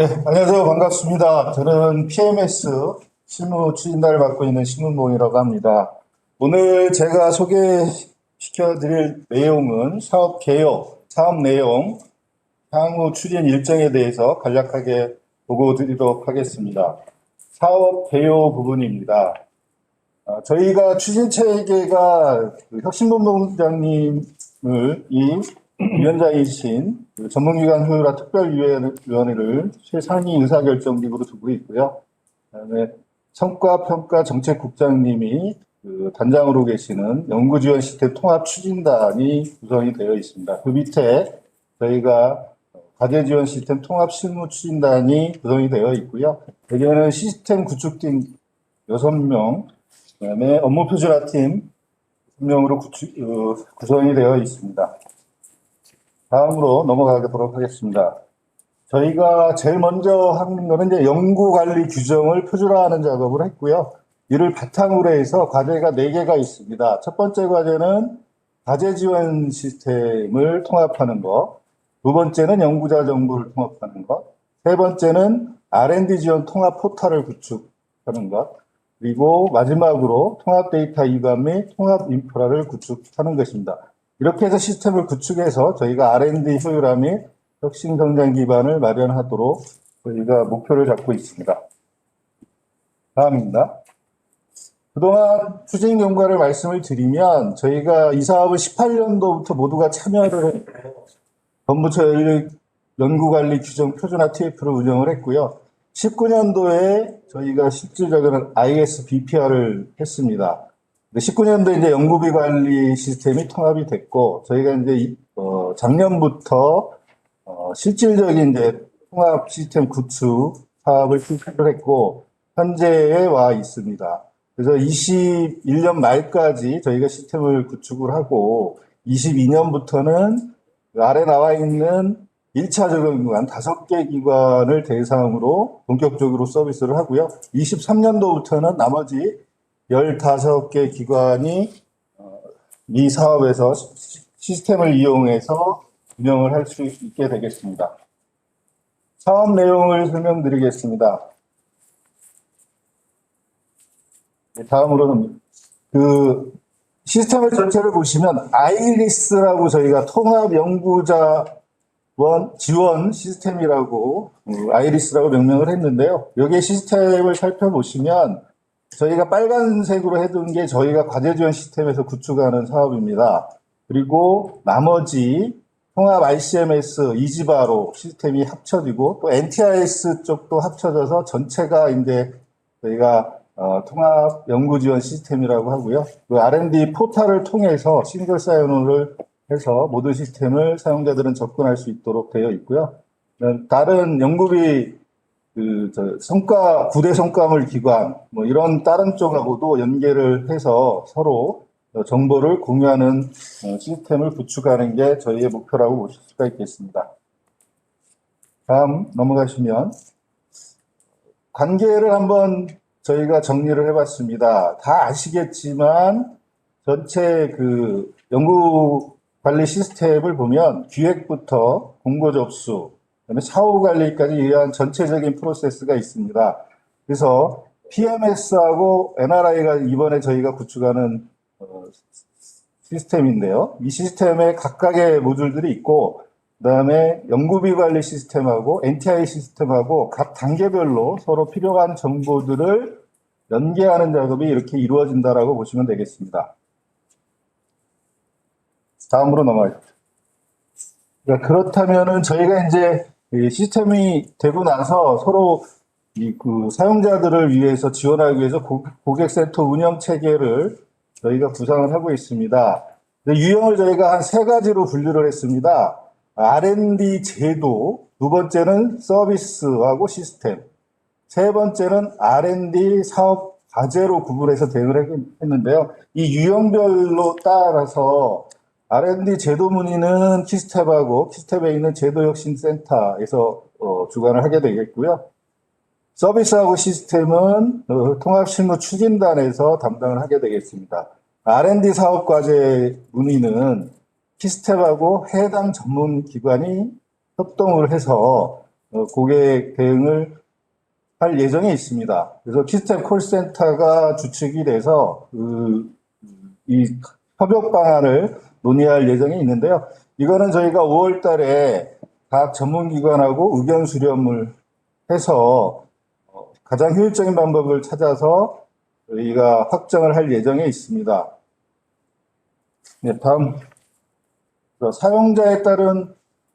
네, 안녕하세요. 반갑습니다. 저는 PMS 실무 추진단을 맡고 있는 신문봉이라고 합니다. 오늘 제가 소개시켜 드릴 내용은 사업 개요, 사업 내용, 향후 추진 일정에 대해서 간략하게 보고 드리도록 하겠습니다. 사업 개요 부분입니다. 어, 저희가 추진 체계가 그 혁신본부장님을 이 위원장이신 그 전문기관 효율화 특별위원회를 최상위 의사결정직으로 두고 있고요. 그다음에 성과평가 정책국장님이 그 단장으로 계시는 연구지원 시스템 통합 추진단이 구성이 되어 있습니다. 그 밑에 저희가 과제지원 시스템 통합 실무 추진단이 구성이 되어 있고요. 여기에는 시스템 구축팀 6명, 그다음에 업무 표준화팀 1명으로 구성이 되어 있습니다. 다음으로 넘어가도록 하겠습니다. 저희가 제일 먼저 하는 거는 이제 연구 관리 규정을 표준화하는 작업을 했고요. 이를 바탕으로 해서 과제가 4개가 있습니다. 첫 번째 과제는 과제 지원 시스템을 통합하는 것. 두 번째는 연구자 정보를 통합하는 것. 세 번째는 R&D 지원 통합 포탈을 구축하는 것. 그리고 마지막으로 통합 데이터 이관 및 통합 인프라를 구축하는 것입니다. 이렇게 해서 시스템을 구축해서 저희가 R&D 효율화 및 혁신 성장 기반을 마련하도록 저희가 목표를 잡고 있습니다. 다음입니다. 그동안 추진 경과를 말씀을 드리면 저희가 이 사업을 18년도부터 모두가 참여를 해서 건부처 연구관리 규정 표준화 TF를 운영을 했고요. 19년도에 저희가 실질적으로 IS BPR을 했습니다. 19년도에 이제 연구비 관리 시스템이 통합이 됐고, 저희가 이제 어, 작년부터 어, 실질적인 이제 통합 시스템 구축 사업을 실시를 했고, 현재에 와 있습니다. 그래서 21년 말까지 저희가 시스템을 구축을 하고, 22년부터는 아래 나와 있는 1차 적용 기관 5개 기관을 대상으로 본격적으로 서비스를 하고요. 23년도부터는 나머지 15개 기관이 어, 이 사업에서 시스템을 이용해서 운영을 할 수 있게 되겠습니다. 사업 내용을 설명드리겠습니다. 네, 다음으로는 그 시스템을 전체를 보시면 아이리스라고 저희가 통합 연구자 원 지원 시스템이라고 어, 아이리스라고 명명을 했는데요. 여기 시스템을 살펴보시면 저희가 빨간색으로 해둔 게 저희가 과제 지원 시스템에서 구축하는 사업입니다. 그리고 나머지 통합 ICMS 이지바로 시스템이 합쳐지고 또 NTIS 쪽도 합쳐져서 전체가 이제 저희가 어, 통합 연구 지원 시스템이라고 하고요. 그 R&D 포탈을 통해서 싱글 사이온을 해서 모든 시스템을 사용자들은 접근할 수 있도록 되어 있고요. 다른 연구비 그, 저, 성과, 구대 성과물 기관, 뭐 이런 다른 쪽하고도 연계를 해서 서로 정보를 공유하는 어, 시스템을 구축하는 게 저희의 목표라고 보실 수가 있겠습니다. 다음 넘어가시면 관계를 한번 저희가 정리를 해봤습니다. 다 아시겠지만 전체 그 연구 관리 시스템을 보면 기획부터 공고 접수, 그다음에 사후 관리까지 의한 전체적인 프로세스가 있습니다. 그래서 PMS하고 NRI가 이번에 저희가 구축하는 어, 시스템인데요. 이 시스템에 각각의 모듈들이 있고, 그 다음에 연구비 관리 시스템하고 NTI 시스템하고 각 단계별로 서로 필요한 정보들을 연계하는 작업이 이렇게 이루어진다라고 보시면 되겠습니다. 다음으로 넘어가죠. 그렇다면은 저희가 이제 시스템이 되고 나서 서로 이 그 사용자들을 위해서 지원하기 위해서 고, 고객센터 운영 체계를 저희가 구상을 하고 있습니다. 유형을 저희가 한 세 가지로 분류를 했습니다. R&D 제도, 두 번째는 서비스하고 시스템, 세 번째는 R&D 사업 과제로 구분해서 대응을 했는데요. 이 유형별로 따라서 R&D 제도 문의는 키스텝하고 키스텝에 있는 제도혁신센터에서 어, 주관을 하게 되겠고요. 서비스하고 시스템은 어, 통합실무 추진단에서 담당을 하게 되겠습니다. R&D 사업 과제 문의는 키스텝하고 해당 전문 기관이 협동을 해서 어, 고객 대응을 할 예정에 있습니다. 그래서 시스템 콜센터가 주축이 돼서 그, 이 협력 방안을 논의할 예정이 있는데요. 이거는 저희가 5월 달에 각 전문기관하고 의견 수렴을 해서 어, 가장 효율적인 방법을 찾아서 저희가 확정을 할 예정에 있습니다. 네, 다음 그 사용자에 따른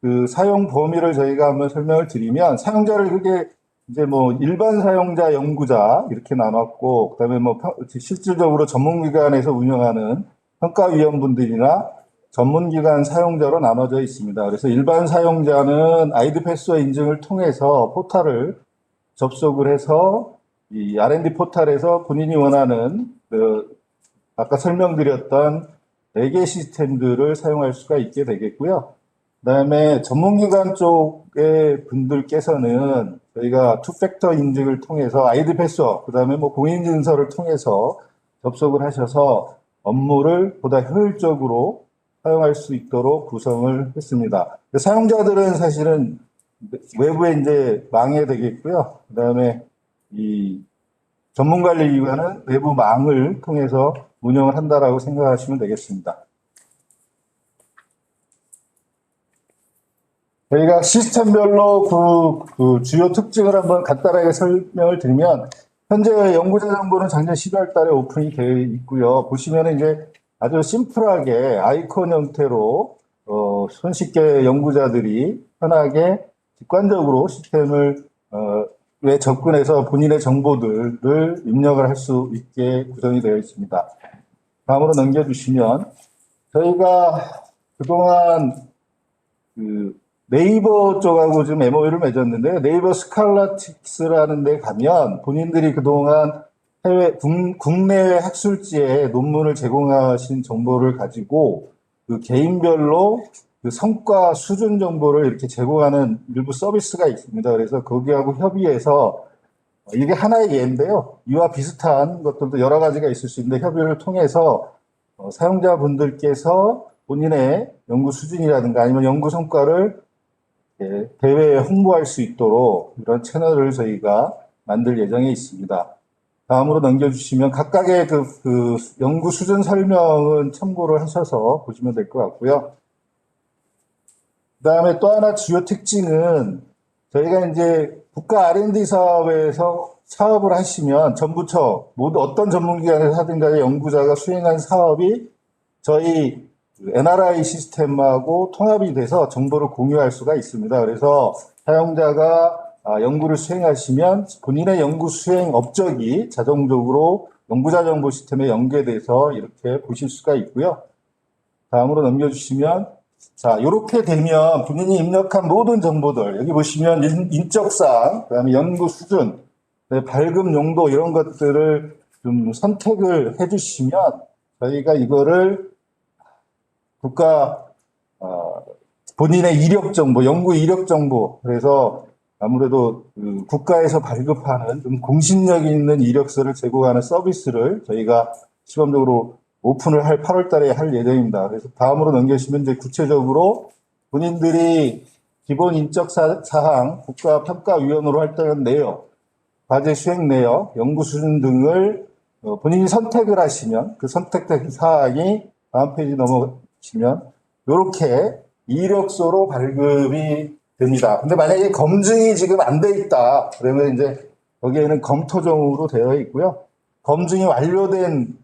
그 사용 범위를 저희가 한번 설명을 드리면 사용자를 그게 이제 뭐 일반 사용자, 연구자 이렇게 나눴고 그다음에 뭐 평- 실질적으로 전문기관에서 운영하는 평가위원분들이나 전문기관 사용자로 나눠져 있습니다. 그래서 일반 사용자는 아이디 패스와 인증을 통해서 포탈을 접속을 해서 이 R&D 포탈에서 본인이 원하는 그 아까 설명드렸던 4개 시스템들을 사용할 수가 있게 되겠고요. 그 다음에 전문기관 쪽의 분들께서는 저희가 투팩터 인증을 통해서 아이디 패스워, 그다음에 뭐 공인증서를 통해서 접속을 하셔서 업무를 보다 효율적으로 사용할 수 있도록 구성을 했습니다. 사용자들은 사실은 외부에 이제 망해 되겠고요. 그 다음에 이 전문관리기관은 외부 망을 통해서 운영을 한다라고 생각하시면 되겠습니다. 저희가 시스템별로 그, 그 주요 특징을 한번 간단하게 설명을 드리면 현재 연구자 정보는 작년 12월 달에 오픈이 되어 있고요. 보시면 이제 아주 심플하게 아이콘 형태로 어, 손쉽게 연구자들이 편하게 직관적으로 시스템을 어, 에 접근해서 본인의 정보들을 입력을 할 수 있게 구성이 되어 있습니다. 다음으로 넘겨주시면 저희가 그동안 그 네이버 쪽하고 지금 MOU를 맺었는데 네이버 스칼라틱스라는 데 가면 본인들이 그동안 해외 국- 국내외 학술지에 논문을 제공하신 정보를 가지고 그 개인별로 그 성과 수준 정보를 이렇게 제공하는 일부 서비스가 있습니다. 그래서 거기하고 협의해서 어, 이게 하나의 예인데요. 이와 비슷한 것들도 여러 가지가 있을 수 있는데 협의를 통해서 어, 사용자분들께서 본인의 연구 수준이라든가 아니면 연구 성과를 예, 대회에 홍보할 수 있도록 이런 채널을 저희가 만들 예정에 있습니다. 다음으로 넘겨주시면 각각의 그, 그 연구 수준 설명은 참고를 하셔서 보시면 될 것 같고요. 그 다음에 또 하나 주요 특징은 저희가 이제 국가 R&D 사업에서 사업을 하시면 전부처 모두 어떤 전문기관에서 하든 간에 연구자가 수행한 사업이 저희 그 NRI 시스템하고 통합이 돼서 정보를 공유할 수가 있습니다. 그래서 사용자가 아, 연구를 수행하시면 본인의 연구 수행 업적이 자동적으로 연구자 정보 시스템에 연계돼서 이렇게 보실 수가 있고요. 다음으로 넘겨주시면 자, 이렇게 되면 본인이 입력한 모든 정보들, 여기 보시면 인- 인적사항, 그 다음에 연구 수준, 네, 발급 용도 이런 것들을 좀 선택을 해주시면 저희가 이거를 국가, 어, 본인의 이력 정보, 연구 이력 정보, 그래서 아무래도 그 국가에서 발급하는 좀 공신력 있는 이력서를 제공하는 서비스를 저희가 시범적으로 오픈을 할 8월 달에 할 예정입니다. 그래서 다음으로 넘겨주시면 이제 구체적으로 본인들이 기본 인적 사, 사항, 국가평가위원으로 활동한 내역, 과제 수행 내역, 연구 수준 등을 어, 본인이 선택을 하시면 그 선택된 사항이 다음 페이지 넘어 가시면 이렇게 이력서로 발급이 됩니다. 근데 만약에 검증이 지금 안 돼 있다. 그러면 이제 거기에는 검토정으로 되어 있고요. 검증이 완료된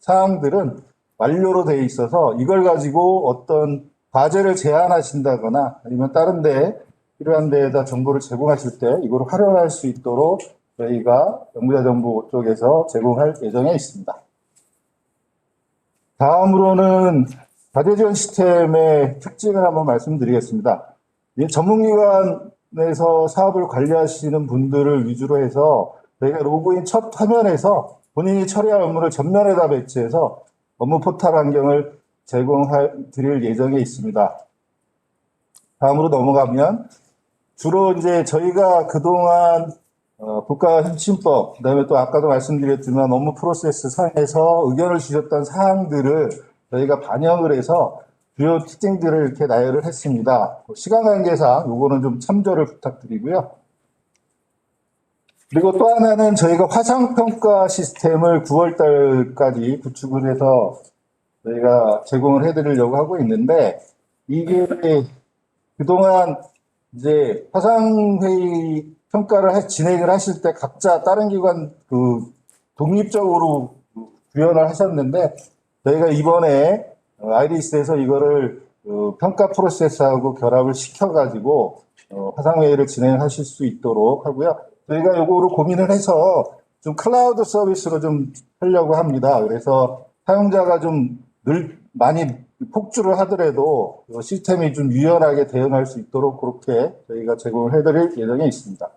사항들은 완료로 되어 있어서 이걸 가지고 어떤 과제를 제안하신다거나 아니면 다른 데 필요한 데에다 정보를 제공하실 때 이걸 활용할 수 있도록 저희가 연구자 정보 쪽에서 제공할 예정에 있습니다. 다음으로는 과제 지원 시스템의 특징을 한번 말씀드리겠습니다. 이 전문기관에서 사업을 관리하시는 분들을 위주로 해서 저희가 로그인 첫 화면에서 본인이 처리할 업무를 전면에다 배치해서 업무 포탈 환경을 제공할 드릴 예정에 있습니다. 다음으로 넘어가면 주로 이제 저희가 그동안 어, 국가혁신법, 그 다음에 또 아까도 말씀드렸지만 업무 프로세스 상에서 의견을 주셨던 사항들을 저희가 반영을 해서 주요 특징들을 이렇게 나열을 했습니다. 시간 관계상 요거는 좀 참조를 부탁드리고요. 그리고 또 하나는 저희가 화상평가 시스템을 9월 달까지 구축을 해서 저희가 제공을 해드리려고 하고 있는데 이게 그동안 이제 화상회의 평가를 해- 진행을 하실 때 각자 다른 기관 그 독립적으로 구현을 하셨는데 저희가 이번에 어, 아이리스에서 이거를 어, 평가 프로세스하고 결합을 시켜가지고 어, 화상회의를 진행하실 수 있도록 하고요. 저희가 요거를 고민을 해서 좀 클라우드 서비스로 좀 하려고 합니다. 그래서 사용자가 좀 늘 많이 폭주를 하더라도 어, 시스템이 좀 유연하게 대응할 수 있도록 그렇게 저희가 제공을 해드릴 예정에 있습니다.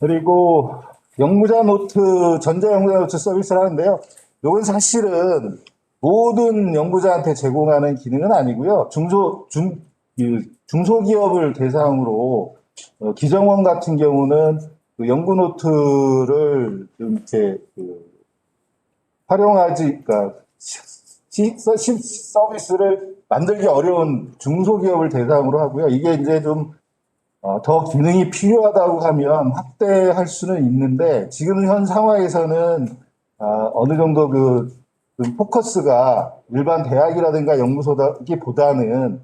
그리고 연구자 노트, 전자 연구자 노트 서비스를 하는데요. 이건 사실은 모든 연구자한테 제공하는 기능은 아니고요. 중소, 중, 그 중소기업을 대상으로 어, 기정원 같은 경우는 그 연구 노트를 좀 이렇게 그 활용하지, 그러니까 시, 서- 시- 서비스를 만들기 어려운 중소기업을 대상으로 하고요. 이게 이제 좀 어, 더 기능이 필요하다고 하면 확대할 수는 있는데 지금 현 상황에서는 아, 어느 정도 그, 좀 포커스가 일반 대학이라든가 연구소기보다는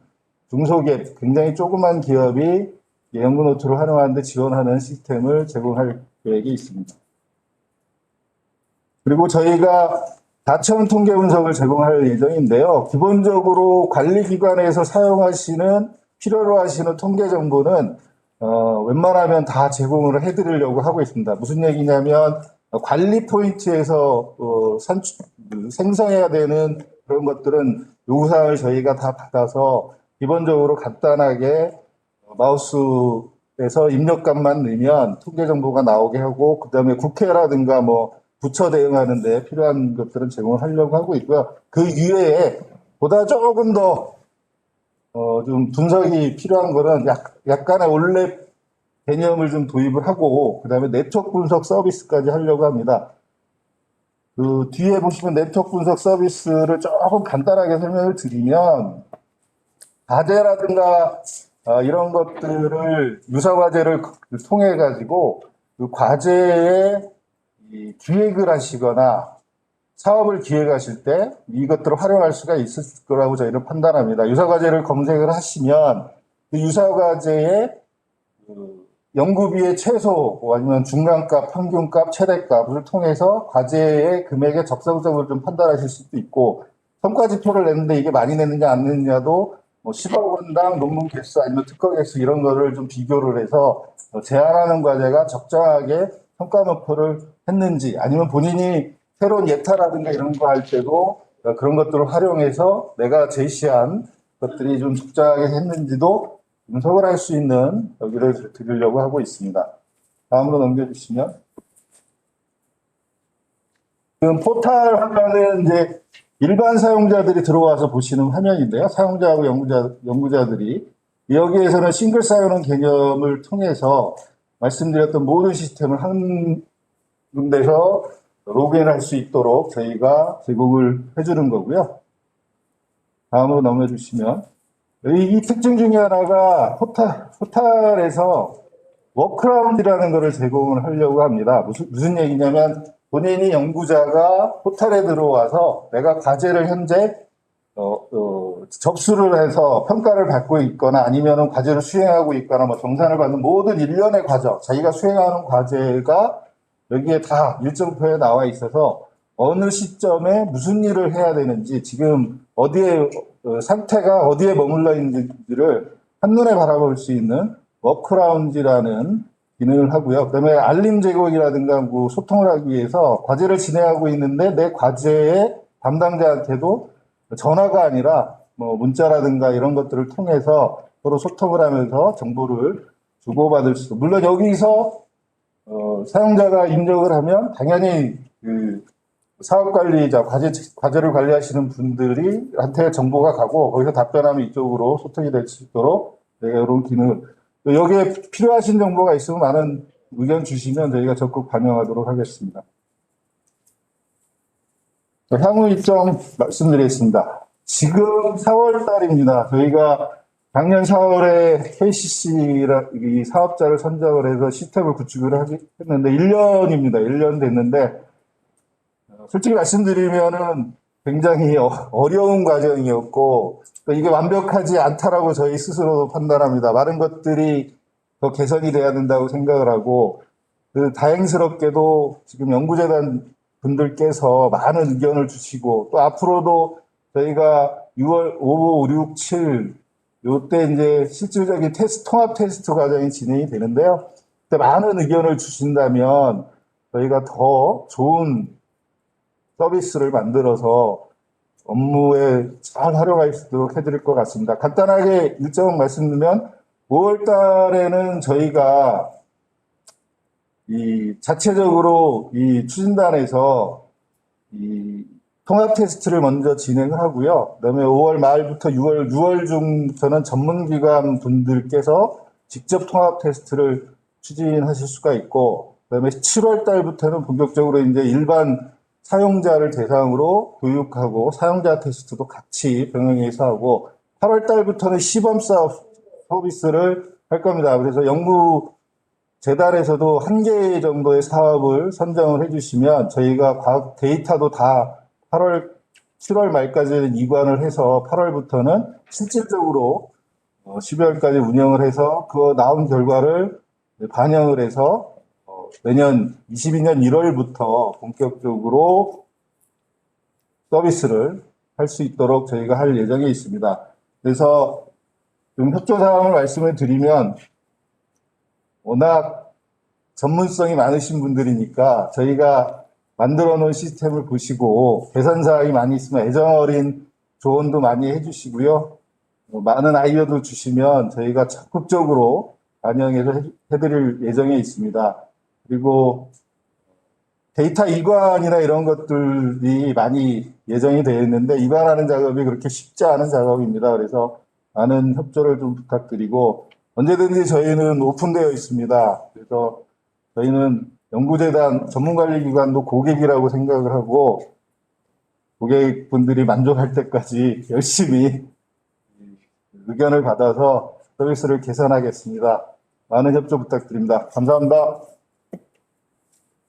중소기업, 굉장히 조그만 기업이 연구 노트를 활용하는데 지원하는 시스템을 제공할 계획이 있습니다. 그리고 저희가 4천 통계 분석을 제공할 예정인데요. 기본적으로 관리기관에서 사용하시는 필요로 하시는 통계 정보는 어, 웬만하면 다 제공을 해드리려고 하고 있습니다. 무슨 얘기냐면 어, 관리 포인트에서 어, 그 생성해야 되는 그런 것들은 요구사항을 저희가 다 받아서 기본적으로 간단하게 마우스에서 입력값만 넣으면 통계 정보가 나오게 하고 그 다음에 국회라든가 뭐 부처 대응하는 데 필요한 것들은 제공을 하려고 하고 있고요. 그 이외에 보다 조금 더 어, 좀 분석이 필요한 거는 약, 약간의 원래 개념을 좀 도입을 하고, 그 다음에 네트워크 분석 서비스까지 하려고 합니다. 그 뒤에 보시면 네트워크 분석 서비스를 조금 간단하게 설명을 드리면, 과제라든가 어, 이런 것들을, 유사 과제를 통해 가지고 그 과제에 이 기획을 하시거나 사업을 기획하실 때 이것들을 활용할 수가 있을 거라고 저희는 판단합니다. 유사 과제를 검색을 하시면 그 유사 과제의 그 연구비의 최소 아니면 중간값, 평균값, 최대값을 통해서 과제의 금액의 적성성을 좀 판단하실 수도 있고 성과지표를 냈는데 이게 많이 냈느냐 안 냈느냐도 뭐 10억 원당 논문 개수 아니면 특허 개수 이런 거를 좀 비교를 해서 어, 제안하는 과제가 적정하게 성과 목표를 했는지 아니면 본인이 새로운 예타라든가 이런 거 할 때도 어, 그런 것들을 활용해서 내가 제시한 것들이 좀 적절하게 했는지도 분석을 할 수 있는 여기를 드리려고 하고 있습니다. 다음으로 넘겨주시면. 지금 포탈 화면은 이제 일반 사용자들이 들어와서 보시는 화면인데요. 사용자하고 연구자, 연구자들이 여기에서는 싱글 사용하는 개념을 통해서 말씀드렸던 모든 시스템을 한 군데서 로그인할 수 있도록 저희가 제공을 해주는 거고요. 다음으로 넘어주시면 이, 이 특징 중에 하나가 포탈, 포탈에서 워크라운드라는 것을 제공을 하려고 합니다. 무슨, 무슨 얘기냐면 본인이 연구자가 포탈에 들어와서 내가 과제를 현재 어, 어, 접수를 해서 평가를 받고 있거나 아니면은 과제를 수행하고 있거나 뭐 정산을 받는 모든 일련의 과정, 자기가 수행하는 과제가 여기에 다 일정표에 나와 있어서 어느 시점에 무슨 일을 해야 되는지 지금 어디에 어, 상태가 어디에 머물러 있는지를 한눈에 바라볼 수 있는 워크라운지라는 기능을 하고요. 그다음에 알림 제공이라든가 뭐 소통을 하기 위해서 과제를 진행하고 있는데 내 과제의 담당자한테도 전화가 아니라 뭐 문자라든가 이런 것들을 통해서 서로 소통을 하면서 정보를 주고받을 수도 물론 여기서 어, 사용자가 입력을 하면 당연히 그 사업 관리자 과제 과제를 관리하시는 분들이 한테 정보가 가고 거기서 답변하면 이쪽으로 소통이 될 수 있도록 내가 이런 기능 또 여기에 필요하신 정보가 있으면 많은 의견 주시면 저희가 적극 반영하도록 하겠습니다. 자, 향후 일정 말씀드리겠습니다. 지금 4월 달입니다. 저희가 작년 4월에 KCC 이 사업자를 선정을 해서 시스템을 구축을 했는데 1년입니다. 1년 됐는데 어, 솔직히 말씀드리면은 굉장히 어- 어려운 과정이었고 또 이게 완벽하지 않다라고 저희 스스로 판단합니다. 많은 것들이 더 개선이 돼야 된다고 생각을 하고 그 다행스럽게도 지금 연구재단 분들께서 많은 의견을 주시고 또 앞으로도 저희가 6월 5, 5, 6, 7 요때 이제 실질적인 테스트, 통합 테스트 과정이 진행이 되는데요. 많은 의견을 주신다면 저희가 더 좋은 서비스를 만들어서 업무에 잘 활용할 수 있도록 해드릴 것 같습니다. 간단하게 일정 말씀드리면 5월 달에는 저희가 이 자체적으로 이 추진단에서 이 통합 테스트를 먼저 진행을 하고요. 그다음에 5월 말부터 6월 6월 중부터는 전문 기관 분들께서 직접 통합 테스트를 추진하실 수가 있고, 그다음에 7월 달부터는 본격적으로 이제 일반 사용자를 대상으로 교육하고 사용자 테스트도 같이 병행해서 하고 8월 달부터는 시범 사업 서비스를 할 겁니다. 그래서 연구 재단에서도 한 개 정도의 사업을 선정을 해주시면 저희가 과학 데이터도 다 8월, 7월 말까지는 이관을 해서 8월부터는 실질적으로 12월까지 운영을 해서 그 나온 결과를 반영을 해서 어, 내년 22년 1월부터 본격적으로 서비스를 할 수 있도록 저희가 할 예정에 있습니다. 그래서 좀 협조 사항을 말씀을 드리면 워낙 전문성이 많으신 분들이니까 저희가 만들어 놓은 시스템을 보시고 개선 사항이 많이 있으면 애정 어린 조언도 많이 해주시고요. 어, 많은 아이디어도 주시면 저희가 적극적으로 반영해서 해- 해드릴 예정에 있습니다. 그리고 데이터 이관이나 이런 것들이 많이 예정이 되어 있는데 이관하는 작업이 그렇게 쉽지 않은 작업입니다. 그래서 많은 협조를 좀 부탁드리고 언제든지 저희는 오픈되어 있습니다. 그래서 저희는 연구재단 전문관리기관도 고객이라고 생각을 하고 고객분들이 만족할 때까지 열심히 의견을 받아서 서비스를 개선하겠습니다. 많은 협조 부탁드립니다. 감사합니다.